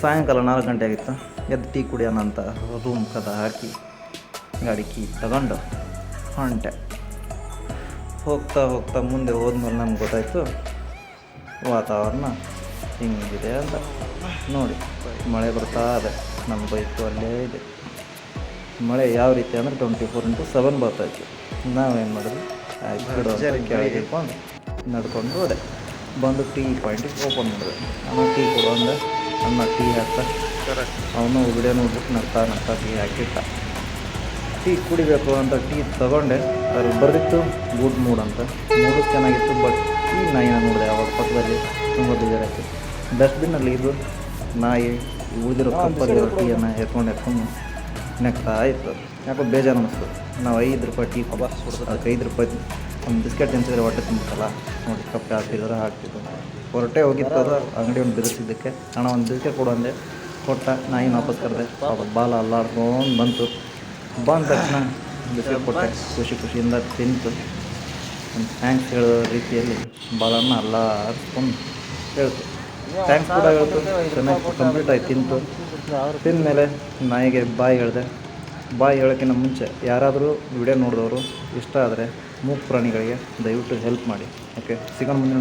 ಸಾಯಂಕಾಲ ನಾಲ್ಕು ಗಂಟೆ ಆಗಿತ್ತು? ಎದ್ದು ಟೀ ಕುಡಿಯೋಣ ಅಂತ ರೂಮ್ ಕದ ಹಾಕಿ ಗಾಡಿ ಕೀ ತಗೊಂಡು ಹೊಂಟೆ. ಹೋಗ್ತಾ ಹೋಗ್ತಾ ಮುಂದೆ ಹೋದ್ಮೇಲೆ ನಮ್ಗೆ ಗೊತ್ತಾಯಿತು ವಾತಾವರಣ ಹಿಂಗಿದೆ ಅಂತ. ನೋಡಿ ಮಳೆ ಬರ್ತಾ ಇದೆ. ನಮ್ಮ ಬೈಕು ಅಲ್ಲೇ ಇದೆ. ಮಳೆ ಯಾವ ರೀತಿ ಅಂದರೆ ಟ್ವೆಂಟಿ ಫೋರ್ ಇಂಟು ಸೆವೆನ್ ಬರ್ತಾಯಿತ್ತು ನಾವೇನು ಮಾಡಿದ್ವಿ? ಆಯ್ತು ನಡ್ಕೊಂಡು ಹೋದೆ. ಬಂದು ಟೀ ಪಾಯಿಂಟಿಗೆ ಓಪನ್ ಮಾಡಿದೆ. ಆಮೇಲೆ ಟೀ ಕೊಡು ಅಮ್ಮ ಟೀ ಹಾಕ್ತಾ ಅವನು ವಿಡಿಯೋ ನೋಡ್ಬಿಟ್ಟು ನಗ್ತಾ ನಗ್ತಾ ಟೀ ಹಾಕಿಟ್ಟ. ಟೀ ಕುಡಿಬೇಕು ಅಂತ ಟೀ ತೊಗೊಂಡೆ. ಅದ್ರಲ್ಲಿ ಬರ್ದಿತ್ತು ಗುಡ್ ಮೂಡ್ ಅಂತ. ಮೂಡು ಚೆನ್ನಾಗಿತ್ತು ಬಟ್ ಈ ನಾಯಿನ ನೋಡಿದೆ ಅವಾಗ ಪಕ್ಕದಲ್ಲಿ. ತುಂಬ ಬೇಜಾರಾಯಿತು. ಡಸ್ಟ್ಬಿನ್ನಲ್ಲಿ ಇದು ನಾಯಿ ಉಳಿದಿರೋ ಕಪ್ಪಲ್ಲಿರೋ ಟೀಯನ್ನು ಎತ್ಕೊಂಡು ಎತ್ಕೊಂಡು ನೆಕ್ತಾ ಇತ್ತು. ಯಾಕೋ ಬೇಜಾರು ಅನ್ನಿಸ್ತು ನಾವು ಐದು ರೂಪಾಯಿ ಟೀ ಅದಕ್ಕೆ ಐದು ರೂಪಾಯಿ ಒಂದು ಬಿಸ್ಕೆಟ್ ತಿನ್ಸಿದ್ರೆ ಹೊಟ್ಟೆ ತುಂಬಿತ್ತಲ್ಲ ನೋಡಿ ಕಪ್ಪೆ ಹಾಕ್ತಿದ್ರೆ ಹಾಕ್ತಿದ್ದು ಹೊರಟೆ ಹೋಗಿತ್ತು ಅದು, ಅಂಗಡಿ ಒಂದು ಬಿಡಿಸಿದ್ದಕ್ಕೆ ಹಣ ಒಂದು ಬಿಸ್ಕೆಟ್ ಕೊಡು ಅಂದೆ. ಕೊಟ್ಟ, ನಾಯಿ ವಾಪಸ್ ಕರೆದೆ. ಪಾಪ ಬಾಲ ಅಲ್ಲಾಡ್ಕೊಂಡು ಬಂತು. ಬಂದ ತಕ್ಷಣ ಬಿಸ್ಕೆಟ್ ಕೊಟ್ಟೆ. ಖುಷಿ ಖುಷಿಯಿಂದ ತಿಂತು. ಒಂದು ಥ್ಯಾಂಕ್ಸ್ ಹೇಳೋ ರೀತಿಯಲ್ಲಿ ಬಾಲನ್ನು ಅಲ್ಲಾಡ್ಕೊಂಡು ಹೇಳ್ತು. ಥ್ಯಾಂಕ್ಸ್ ಕೂಡ ಹೇಳ್ತು. ಚೆನ್ನಾಗಿ ಕಂಪ್ಲೀಟ್ ಆಗಿ ತಿಂತು. ತಿಂದಮೇಲೆ ನಾಯಿಗೆ ಬಾಯಿ ಹೇಳಿದೆ. ಬಾಯಿ ಹೇಳೋಕ್ಕಿಂತ ಮುಂಚೆ ಯಾರಾದರೂ ವಿಡಿಯೋ ನೋಡಿದವರು ಇಷ್ಟ ಆದರೆ ಮೂಕ್ ಪ್ರಾಣಿಗಳಿಗೆ ದಯವಿಟ್ಟು ಹೆಲ್ಪ್ ಮಾಡಿ. ಓಕೆ ಸಿಗೋಣ ಮುಂದಿನ